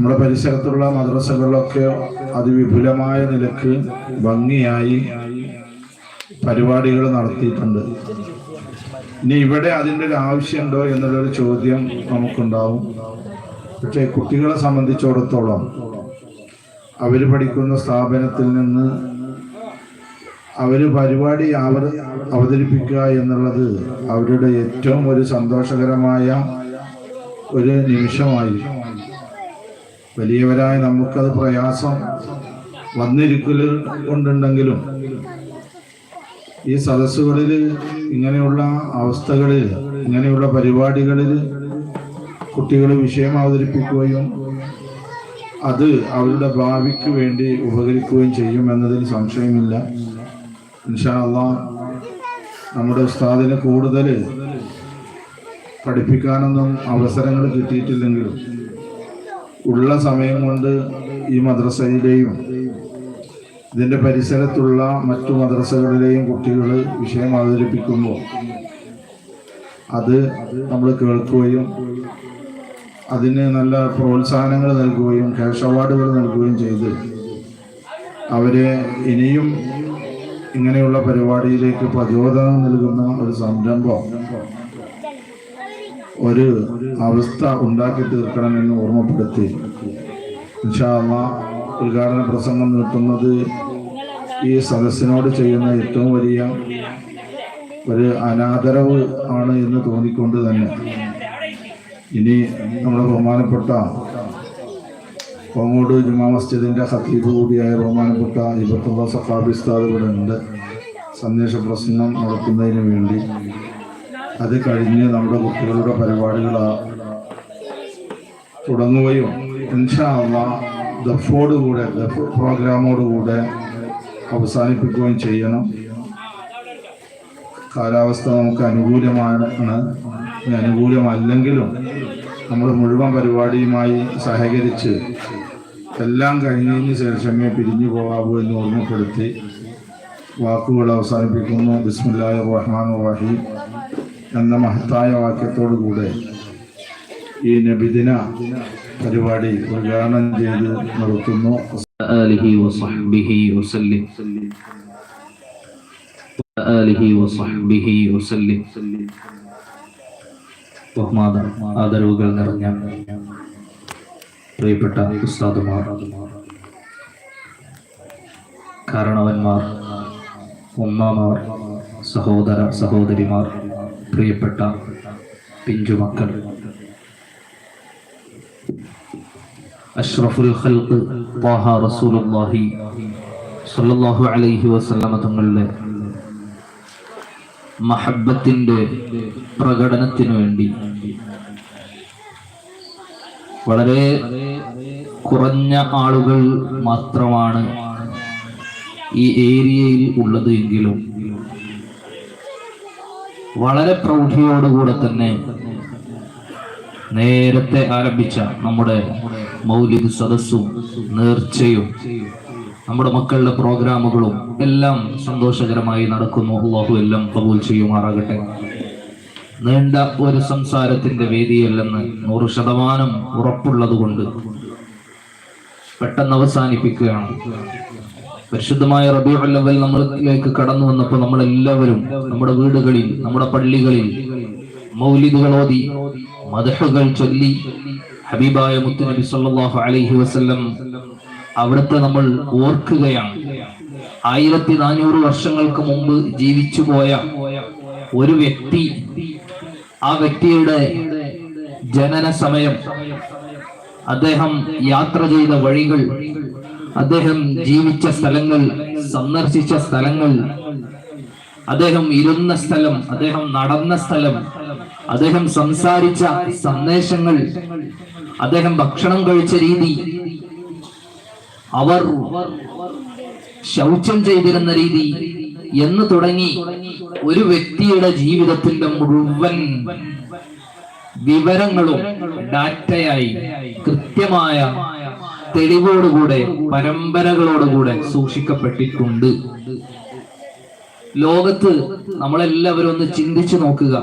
നമ്മുടെ പരിസരത്തുള്ള മദ്രസകളിലൊക്കെ അതിവിപുലമായ നിലയ്ക്ക് ഭംഗിയായി പരിപാടികൾ നടത്തിയിട്ടുണ്ട്. ഇനി ഇവിടെ അതിന്റെ ഒരു ആവശ്യമുണ്ടോ എന്നുള്ളൊരു ചോദ്യം നമുക്കുണ്ടാവും. പക്ഷേ കുട്ടികളെ സംബന്ധിച്ചിടത്തോളം അവർ പഠിക്കുന്ന സ്ഥാപനത്തിൽ നിന്ന് അവർ പരിപാടി അവർ അവതരിപ്പിക്കുക എന്നുള്ളത് അവരുടെ ഏറ്റവും ഒരു സന്തോഷകരമായ ഒരു നിമിഷമായി. വലിയവരായ നമുക്കത് പ്രയാസം വന്നിരിക്കൽ കൊണ്ടുണ്ടെങ്കിലും ഈ സദസ്സുകളിൽ ഇങ്ങനെയുള്ള അവസ്ഥകളിൽ ഇങ്ങനെയുള്ള പരിപാടികളിൽ കുട്ടികൾ വിഷയം അവതരിപ്പിക്കുകയും അത് അവരുടെ ഭാവിക്ക് വേണ്ടി ഉപകരിക്കുകയും ചെയ്യുമെന്നതിൽ സംശയമില്ല. ഇൻഷാ അള്ളാ നമ്മുടെ ഉസ്താദിനെ കൂടുതൽ പഠിപ്പിക്കാനൊന്നും അവസരങ്ങൾ കിട്ടിയിട്ടില്ലെങ്കിലും ഉള്ള സമയം കൊണ്ട് ഈ മദ്രസയിലെയും ഇതിന്റെ പരിസരത്തുള്ള മറ്റു മദ്രസകളിലെയും കുട്ടികൾ വിഷയം അവതരിപ്പിക്കുമ്പോൾ അത് നമ്മൾ കേൾക്കുകയും അതിന് നല്ല പ്രോത്സാഹനങ്ങൾ നൽകുകയും ക്യാഷ് അവാർഡുകൾ നൽകുകയും ചെയ്ത് അവരെ ഇനിയും ഇങ്ങനെയുള്ള പരിപാടിയിലേക്ക് പ്രചോദനം നൽകുന്ന ഒരു സംരംഭം ഒരു അവസ്ഥ ഉണ്ടാക്കി തീർക്കണമെന്ന് ഓർമ്മപ്പെടുത്തി. ഇൻഷാല്ല ഉദ്ഘാടന പ്രസംഗം നിർത്തുന്നത് ഈ സദസ്സിനോട് ചെയ്യുന്ന ഏറ്റവും വലിയ ഒരു അനാദരവ് ആണ് എന്ന് തോന്നിക്കൊണ്ട് തന്നെ. ഇനി നമ്മുടെ ബഹുമാനപ്പെട്ട കോങ്ങോട് ജുമാ മസ്ജിദിന്റെ ഖത്തീബ് കൂടിയായ ബഹുമാനപ്പെട്ട ഇബത്തുള്ള സഫാബിസ്താദ് ഇവിടെ ഉണ്ട്. സന്ദേശ പ്രസംഗം നടത്തുന്നതിന് വേണ്ടി അത് കഴിഞ്ഞ് നമ്മുടെ കുട്ടികളുടെ പരിപാടികൾ തുടങ്ങുകയും ഇൻഷാ അള്ളാ ദഫോട് കൂടെ ദഫ് പ്രോഗ്രാമോട് കൂടെ അവസാനിപ്പിക്കുകയും ചെയ്യണം. കാലാവസ്ഥ നമുക്ക് അനുകൂലമാണ് അനുകൂലമല്ലെങ്കിലും നമ്മൾ മുഴുവൻ പരിപാടിയുമായി സഹകരിച്ച് എല്ലാം കഴിഞ്ഞതിന് ശേഷമേ പിരിഞ്ഞു പോകാവൂ എന്ന് ഓർമ്മപ്പെടുത്തി വാക്കുകൾ അവസാനിപ്പിക്കുന്നു. ബിസ്മില്ലാഹി റഹ്മാൻ റഹീം. എന്ന മഹത്തായ വാക്യത്തോടുകൂടെ ഈ നബിദിന പരിപാടി ഉദ്ഘാടനം ചെയ്ത് നിർത്തുന്നു. ആദരവുകൾ നിറഞ്ഞ പ്രിയപ്പെട്ട ഉസ്താദുമാർ കാരണവന്മാർ ഉമ്മമാർ സഹോദര സഹോദരിമാർ പ്രിയപ്പെട്ട പിഞ്ചുമക്കൾ അഷ്റഫുൽ ഖൽഖ് ത്വാഹ റസൂലുള്ളാഹി സ്വല്ലല്ലാഹു അലൈഹി വസല്ലമ തങ്ങളുടെ മഹബത്തിന്റെ പ്രകടനത്തിനു വേണ്ടി വളരെ കുറഞ്ഞ ആളുകൾ മാത്രമാണ് ഈ ഏരിയയിൽ ഉള്ളത് എങ്കിലും വളരെ പ്രൗഢിയോടുകൂടെ തന്നെ നേരത്തെ ആരംഭിച്ച നമ്മുടെ മൗലിക സദസ്സും നേർച്ചയും നമ്മുടെ മക്കളുടെ പ്രോഗ്രാമുകളും എല്ലാം സന്തോഷകരമായി നടക്കുന്നു. അള്ളാഹു എല്ലാം കബൂൽ ചെയ്യുമാറാകട്ടെ. നീണ്ട ഒരു സംസാരത്തിന്റെ വേദിയല്ലെന്ന് നൂറ് ശതമാനം ഉറപ്പുള്ളത് കൊണ്ട് പെട്ടെന്ന് അവസാനിപ്പിക്കുകയാണ്. പരിശുദ്ധമായ റബിയുല്ലവൽ നമ്മളിലേക്ക് കടന്നു വന്നപ്പോൾ നമ്മളെല്ലാവരും നമ്മുടെ വീടുകളിൽ നമ്മുടെ പള്ളികളിൽ മൗലിദുകൾ ഓതി മദഹുകൾ ചൊല്ലി ഹബീബായ മുത്തുനബി സല്ലല്ലാഹു അലൈഹി വസ്ല്ലം അവിടുത്തെ നമ്മൾ ഓർക്കുകയാണ്. ആയിരത്തി നാനൂറ് വർഷങ്ങൾക്ക് മുമ്പ് ജീവിച്ചു പോയ ഒരു വ്യക്തി ആ വ്യക്തിയുടെ ജനന സമയം അദ്ദേഹം യാത്ര ചെയ്ത വഴികൾ അദ്ദേഹം ജീവിച്ച സ്ഥലങ്ങൾ സന്ദർശിച്ച സ്ഥലങ്ങൾ അദ്ദേഹം ഇരുന്ന സ്ഥലം അദ്ദേഹം നടന്ന സ്ഥലം അദ്ദേഹം സംസാരിച്ച സന്ദേശങ്ങൾ അദ്ദേഹം ഭക്ഷണം കഴിച്ച രീതി അവർ ശൗചം ചെയ്തിരുന്ന രീതി എന്ന് തുടങ്ങി ഒരു വ്യക്തിയുടെ ജീവിതത്തിന്റെ മുഴുവൻ വിവരങ്ങളും ഡാറ്റയായി കൃത്യമായ തെളിവോടുകൂടെ പരമ്പരകളോടുകൂടെ സൂക്ഷിക്കപ്പെട്ടിട്ടുണ്ട്. ലോകത്ത് നമ്മളെല്ലാവരും ഒന്ന് ചിന്തിച്ചു നോക്കുക.